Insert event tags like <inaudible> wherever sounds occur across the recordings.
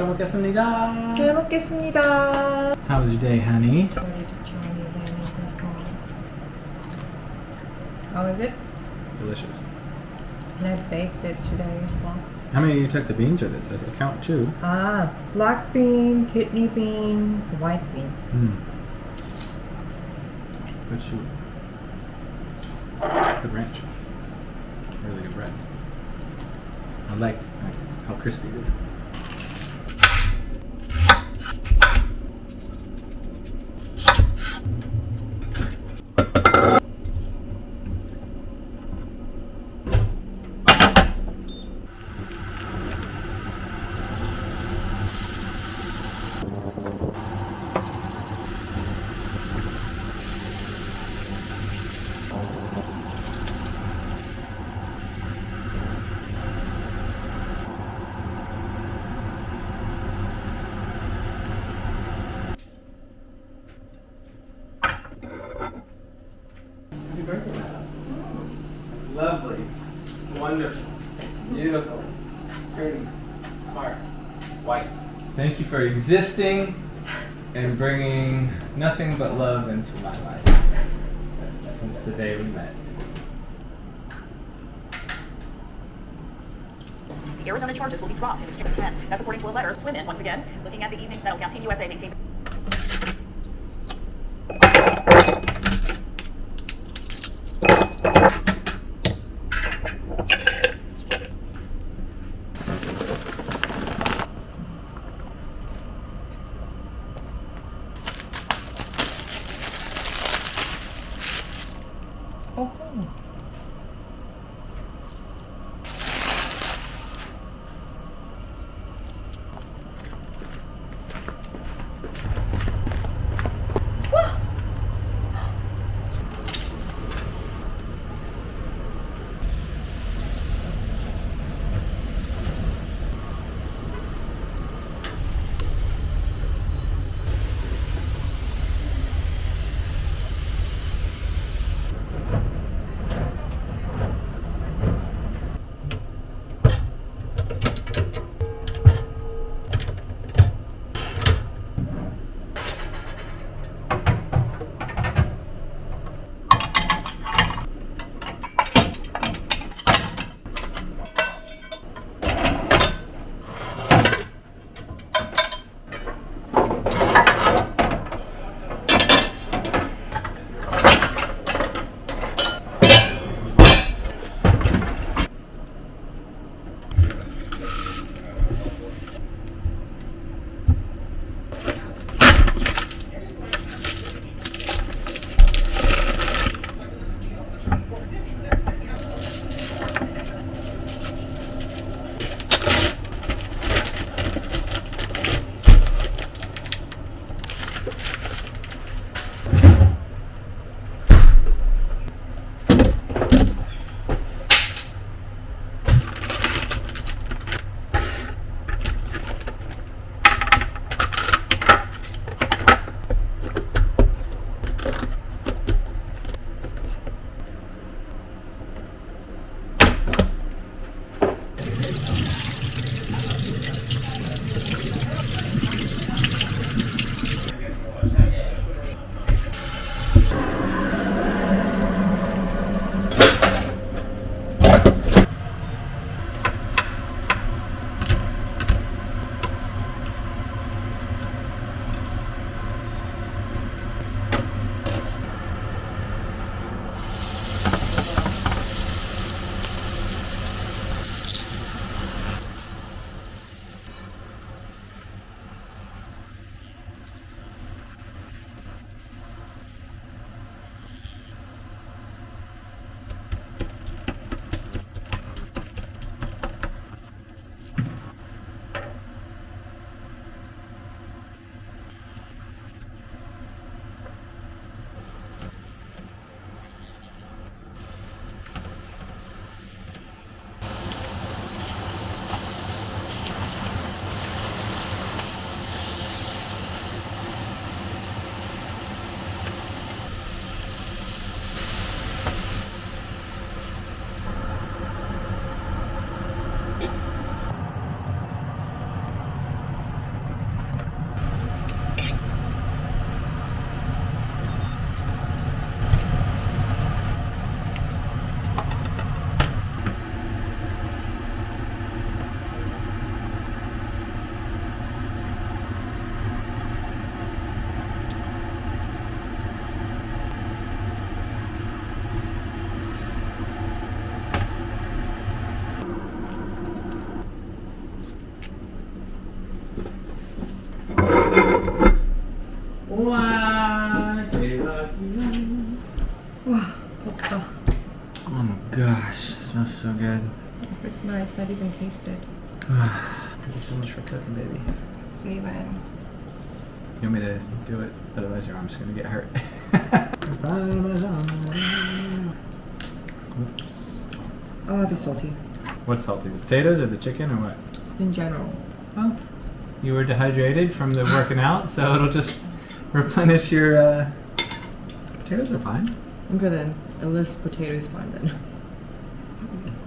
잘 먹겠습니다. 잘 먹겠습니다. How was your day, honey? Ready to Chinese and How is it? Delicious. And I baked it today as well. How many types of beans are this? Does it count two? Ah, black bean, kidney bean, white bean. Mm. Good shoot. Good ranch. Really good bread. I like, like how crispy it is. Happy birthday, Lovely, wonderful, beautiful, pretty, smart, white. Thank you for existing and bringing nothing but love into my life since the day we met. The Arizona charges will be dropped in exchange of 10. That's according to a letter of Swimmin. Once again, looking at the evening's medal count, Team USA maintains. Oh. It's nice. I'd even taste it. Thank you so much for cooking, baby. Saving. You want me to do it? Otherwise, your arm's gonna get hurt. <laughs> Oops. Oh, I'll be salty. What's salty? The potatoes or the chicken or what? In general. Well, you were dehydrated from the working out, so it'll just replenish your. Uh... Potatoes are fine. I'm good then. At least potatoes fine then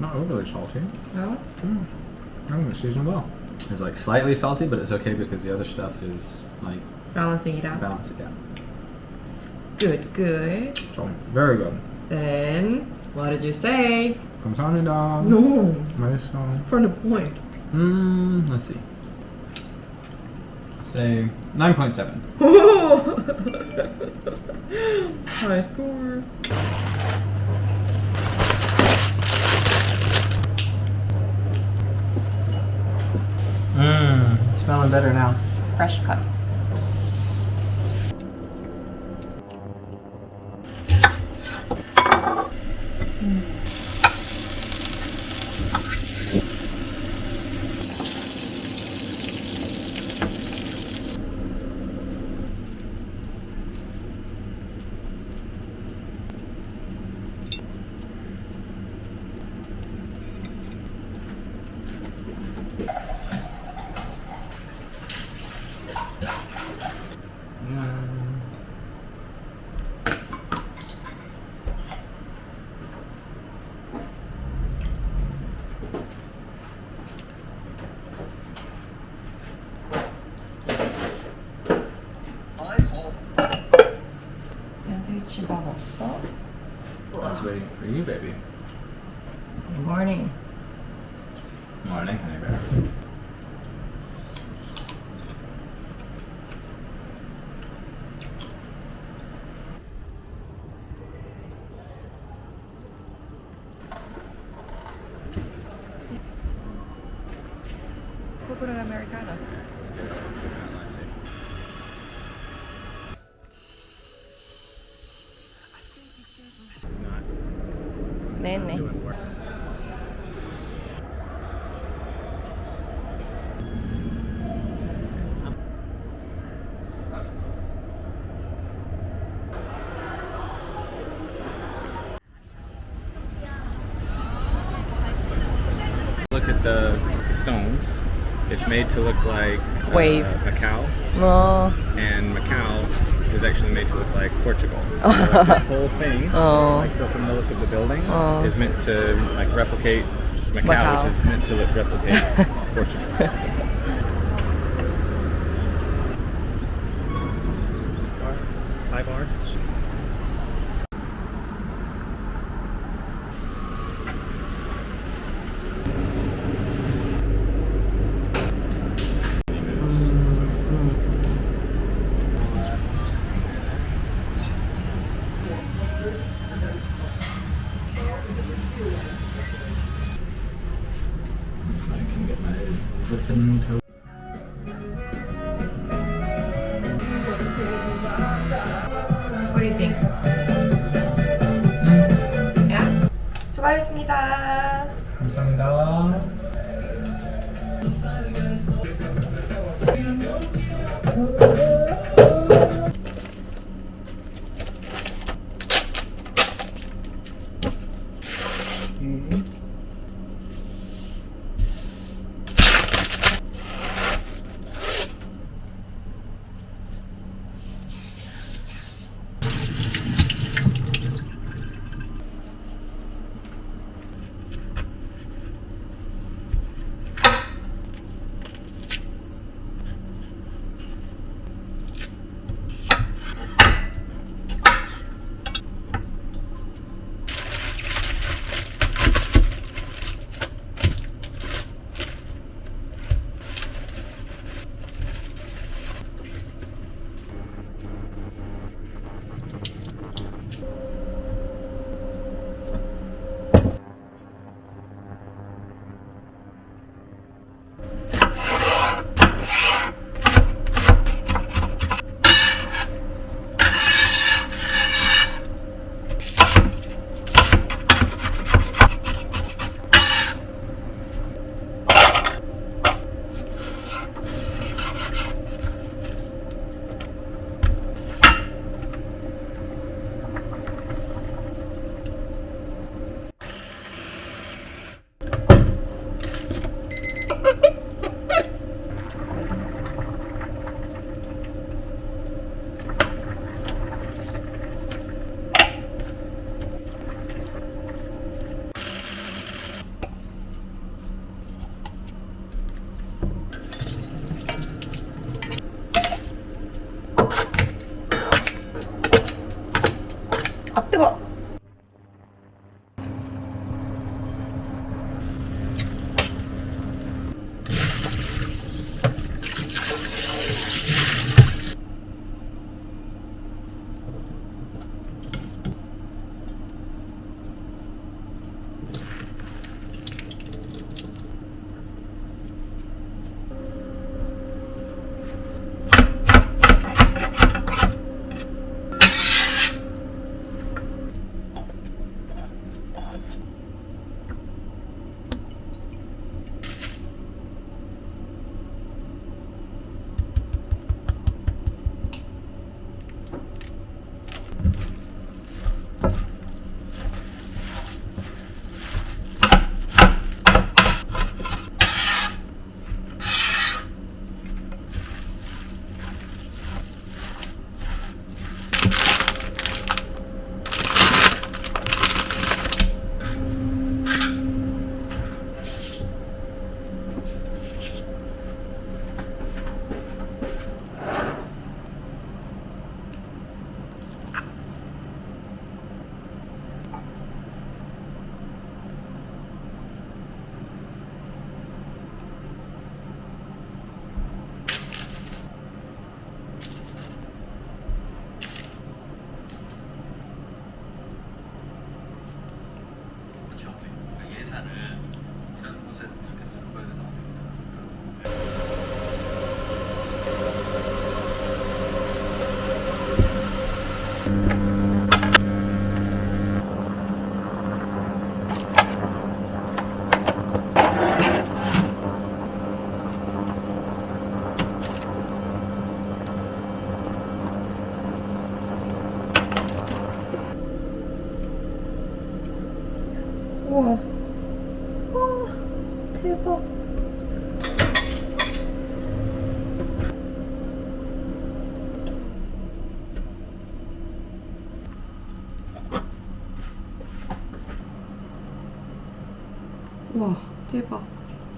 Not overly salty. No? Mm. I think it's seasoned well. It's like slightly salty, but it's okay because the other stuff is like Balancing it out. balancing it out. Good, good. So very good. Then, what did you say? 감사합니다. No. 맛있어. From the point. Mm, let's see. Say 9.7. <laughs> High score. Smelling better now. Fresh cut. Waiting for you, baby. Good morning. Morning, honey bear. Coconut Americano. It's not 네네. doing work. Look at the stones. It's made to look like uh, Wave. Macau, 어, and Macau is actually made to look like Portugal. <laughs> So, like, this whole thing, Oh. like the- from the look of the buildings, Oh. is meant to like replicate Macau, Macau. which is meant to look, replicate <laughs> Portugal. Mm-hmm.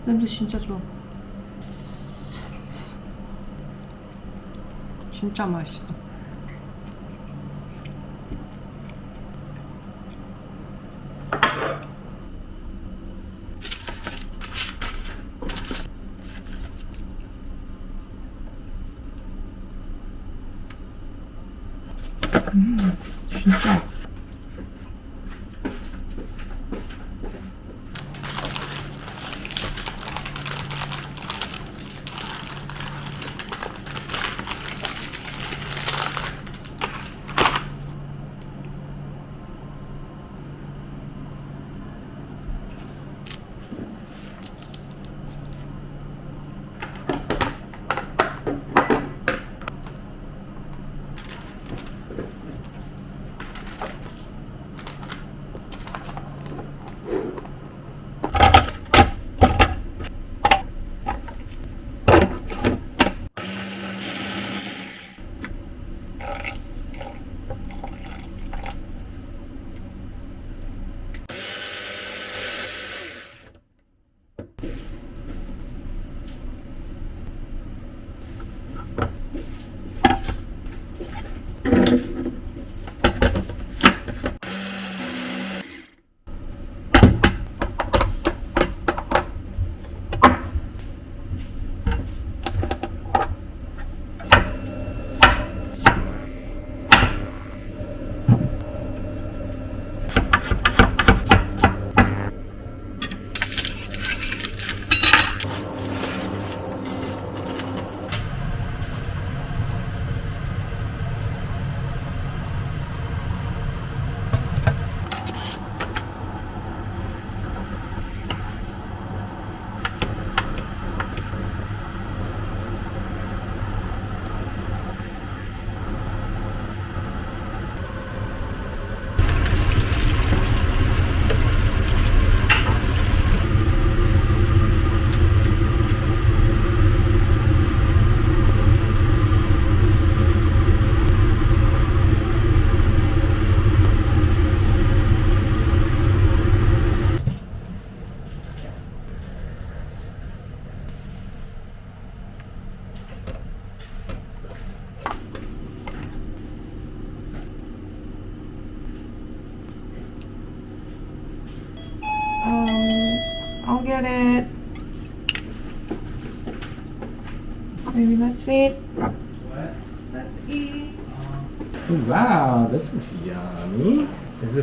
냄새 진짜 좋아. 진짜 맛있어. 진짜.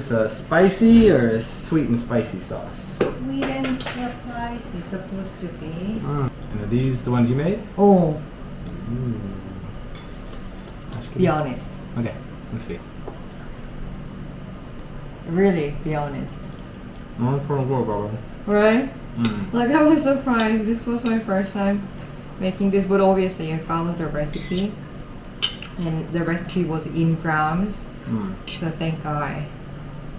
This a spicy or a sweet and spicy sauce? Sweet and spicy supposed to be. Mm. And are these the ones you made? Oh, Mm. Be honest. Okay, let's see. Really, be honest. Pretty good, brother. Right? Mm. Like I was surprised. This was my first time making this, but obviously I followed the recipe, and the recipe was in grams. Mm. So thank God.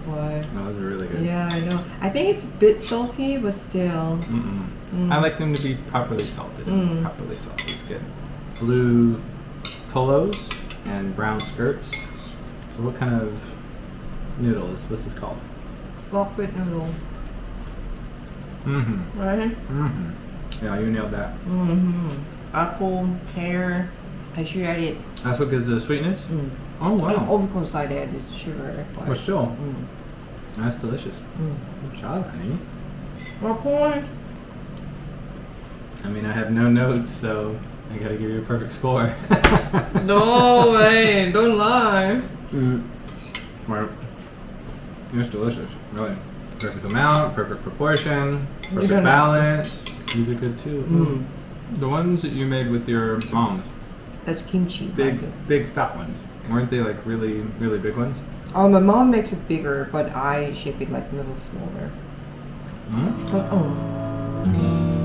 Boy. That was really good. Yeah, I know. I think it's a bit salty, but still. Mm-mm. Mm. I like them to be properly salted. Mm. Properly salted is good. Blue polos and brown skirts. So what kind of noodle is what's this called? Buckwheat noodle. Mm-hmm. Right? Mm-hmm. Yeah, you nailed that. Mm-hmm. Apple, pear. I should add it. That's what gives the sweetness? Mm. Oh wow. Of course, I added sugar. But, But still, Mm. That's delicious. Mm. Good job, honey. One point. I mean, I have no notes, so I gotta give you a perfect score. <laughs> No way! Don't lie. Mm. Right. It's delicious, really. Perfect amount, perfect proportion, perfect balance. These are good too. Mm. The ones that you made with your moms, That's kimchi. big, big fat ones, weren't they like really, really big ones? Oh, my mom makes it bigger, but I shape it like a little smaller. Mm? Oh, oh.